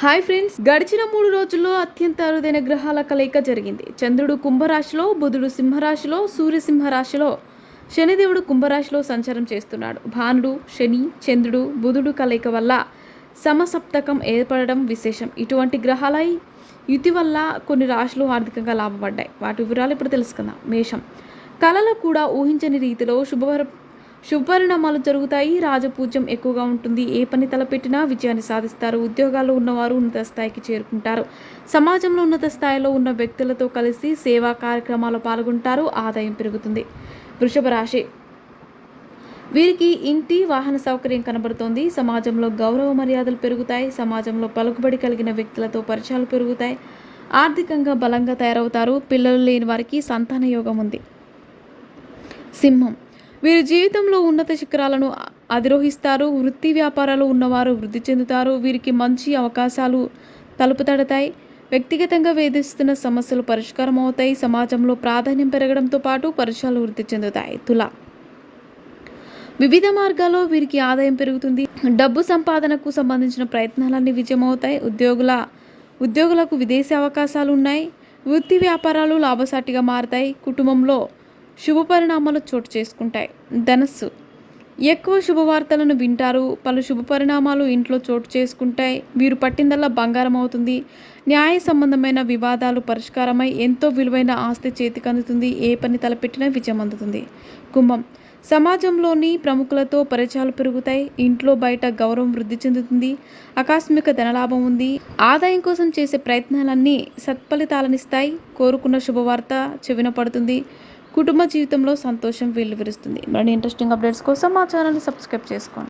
Hi friends గడిచిన మూడు రోజుల్లో అత్యంత అరుదైన గ్రహాల కలయిక జరిగింది. చంద్రుడు కుంభరాశిలో బుధుడు సింహరాశిలో సూర్య సింహరాశిలో శనిదేవుడు కుంభరాశిలో సంచారం చేస్తున్నాడు. భానుడు శని చంద్రుడు బుధుడు కలయిక వల్ల సమసప్తకం ఏర్పడడం విశేషం. ఇటువంటి గ్రహాల యుతి వల్ల కొన్ని రాశులు ఆర్థికంగా లాభపడ్డాయి. వాటి వివరాలు ఇప్పుడు తెలుసుకుందాం. మేషం. కళలు కూడా ఊహించని రీతిలో శుభవర శుభపరిణామాలు జరుగుతాయి. రాజపూజ్యం ఎక్కువగా ఉంటుంది. ఏ పని తలపెట్టినా విజయాన్ని సాధిస్తారు. ఉద్యోగాల్లో ఉన్నవారు ఉన్నత స్థాయికి చేరుకుంటారు. సమాజంలో ఉన్నత స్థాయిలో ఉన్న వ్యక్తులతో కలిసి సేవా కార్యక్రమాల్లో పాల్గొంటారు. ఆదాయం పెరుగుతుంది. వృషభ రాశి. వీరికి ఇంటి వాహన సౌకర్యం కనబడుతోంది. సమాజంలో గౌరవ మర్యాదలు పెరుగుతాయి. సమాజంలో పలుకుబడి కలిగిన వ్యక్తులతో పరిచయాలు పెరుగుతాయి. ఆర్థికంగా బలంగా తయారవుతారు. పిల్లలు లేని వారికి సంతాన యోగం ఉంది. సింహం. వీరి జీవితంలో ఉన్నత శిఖరాలను అధిరోహిస్తారు వృత్తి వ్యాపారాలు ఉన్నవారు వృద్ధి చెందుతారు వీరికి మంచి అవకాశాలు తలుపు తడతాయి వ్యక్తిగతంగా వేధిస్తున్న సమస్యలు పరిష్కారం అవుతాయి. సమాజంలో ప్రాధాన్యం పెరగడంతో పాటు పరిచయాలు వృద్ధి చెందుతాయి. తుల వివిధ మార్గాల్లో వీరికి ఆదాయం పెరుగుతుంది. డబ్బు సంపాదనకు సంబంధించిన ప్రయత్నాలన్నీ విజయమవుతాయి. ఉద్యోగుల ఉద్యోగులకు విదేశీ అవకాశాలు ఉన్నాయి. వృత్తి వ్యాపారాలు లాభసాటిగా మారతాయి. కుటుంబంలో శుభ పరిణామాలు చోటు చేసుకుంటాయి. ధనస్సు. ఎక్కువ శుభవార్తలను వింటారు. పలు శుభ పరిణామాలు ఇంట్లో చోటు చేసుకుంటాయి. వీరు పట్టిందల్లా బంగారం అవుతుంది. న్యాయ సంబంధమైన వివాదాలు పరిష్కారమై ఎంతో విలువైన ఆస్తి చేతికి అందుతుంది ఏ పని తలపెట్టినా విజయం అందుతుంది. కుంభం. సమాజంలోని ప్రముఖులతో పరిచయాలు పెరుగుతాయి. ఇంట్లో బయట గౌరవం వృద్ధి చెందుతుంది. ఆకస్మిక ధనలాభం ఉంది. ఆదాయం కోసం చేసే ప్రయత్నాలన్నీ సత్ఫలితాలనిస్తాయి. కోరుకున్న శుభవార్త చెవిన పడుతుంది. కుటుంబ జీవితంలో సంతోషం వెల్లువిరుస్తుంది మరిన్ని ఇంట్రెస్టింగ్ అప్డేట్స్ కోసం మా ఛానల్ని సబ్స్క్రైబ్ చేసుకోండి.